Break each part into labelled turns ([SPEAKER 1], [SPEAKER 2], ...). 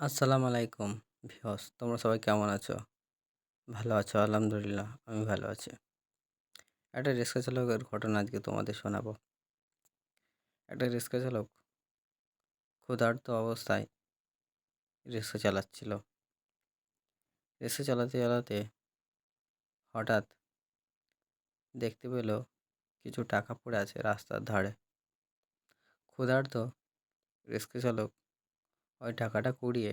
[SPEAKER 1] আসসালামু আলাইকুম ভিউয়ার্স, তোমরা সবাই কেমন আছো? ভালো আছো? আলহামদুলিল্লাহ, আমি ভালো আছি। একটা রিক্সা চালকের ঘটনা আজকে তোমাদের শোনাবো। একটা রিক্সা চালক ক্ষুধার্ত অবস্থায় রিক্সা চালাচ্ছিল। রিক্সা চালাতে চালাতে হঠাৎ দেখতে পেল কিছু টাকা পড়ে আছে রাস্তার ধারে। ক্ষুধার্ত রিক্সা চালক ওই টাকাটা কুড়িয়ে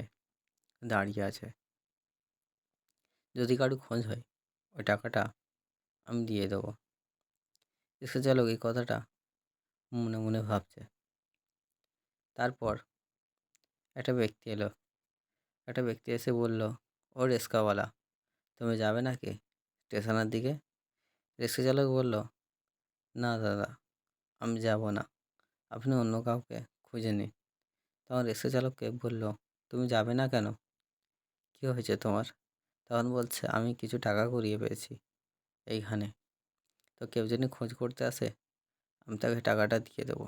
[SPEAKER 1] দাঁড়িয়ে আছে। যদি কারও খোঁজ হয়, ওই টাকাটা আমি দিয়ে দেবো। রিক্সা চালক এই কথাটা মনে মনে ভাবছে। তারপর একটা ব্যক্তি এলো। একটা ব্যক্তি এসে বলল, ও রিক্সাওয়ালা তুমি যাবে নাকি স্টেশনের দিকে? রিক্সা চালক বলল, না দাদা, আমি যাব না। আপনি অন্য কাউকে খুঁজে নিন। তখন রিক্সা চালককে বলল, তুমি যাবে না কেন? কী হয়েছে তোমার? তখন বলছে, আমি কিছু টাকা কুড়িয়ে পেয়েছি এইখানে। তো কেউ যদি খোঁজ করতে আসে, আমি তাকে টাকাটা দিয়ে দেবো।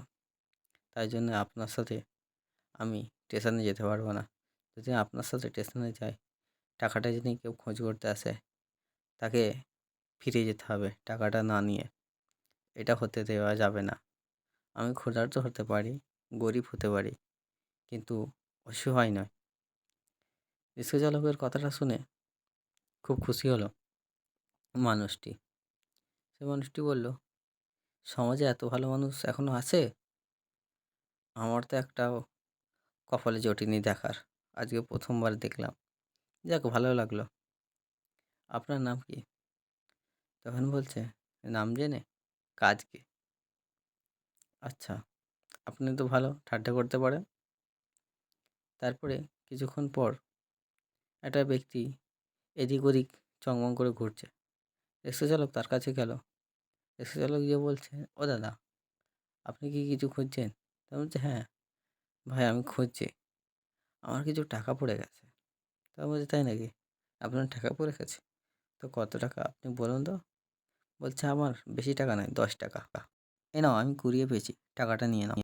[SPEAKER 1] তাই জন্য আপনার সাথে আমি স্টেশনে যেতে পারব না। যদি আপনার সাথে স্টেশনে যাই, টাকাটা যদি কেউ খোঁজ করতে আসে, তাকে ফিরে যেতে হবে টাকাটা না নিয়ে। এটা হতে দেওয়া যাবে না। আমি ক্ষুধার্ত হতে পারি, গরিব হতে পারি। কিন্তু অসহায় নয়। রিক্সা চালকের কথাটা শুনে খুব খুশি হলো মানুষটি। সে মানুষটি বলল, সমাজে এত ভালো মানুষ এখনও আছে? আমার তো একটাও কপালে জটিনি দেখার। আজকে প্রথমবার দেখলাম। যাক, ভালো লাগল। আপনার নাম কি? তখন বলছে, নাম জেনে? কাজ কি? আচ্ছা আপনি তো ভালো, ঠাট্টা করতে পারেন। তারপরে কিছুক্ষণ পর একটা ব্যক্তি এদিক ওদিক চংমং করে ঘুরছে। রিক্সা চালক তার কাছে গেল। রিক্সা চালক গিয়ে বলছে, ও দাদা, আপনি কি কিছু খুঁজছেন? তা বলছে হ্যাঁ ভাই আমি খুঁজছি। আমার কিছু টাকা পড়ে গেছে। তা বলছে, তাই নাকি? আপনার টাকা পড়ে গেছে? তো কত টাকা আপনি বলুন তো? বলছে, আমার বেশি টাকা নয়, দশ টাকা। এ নাও, আমি কুড়িয়ে পেয়েছি। টাকাটা নিয়ে নাও।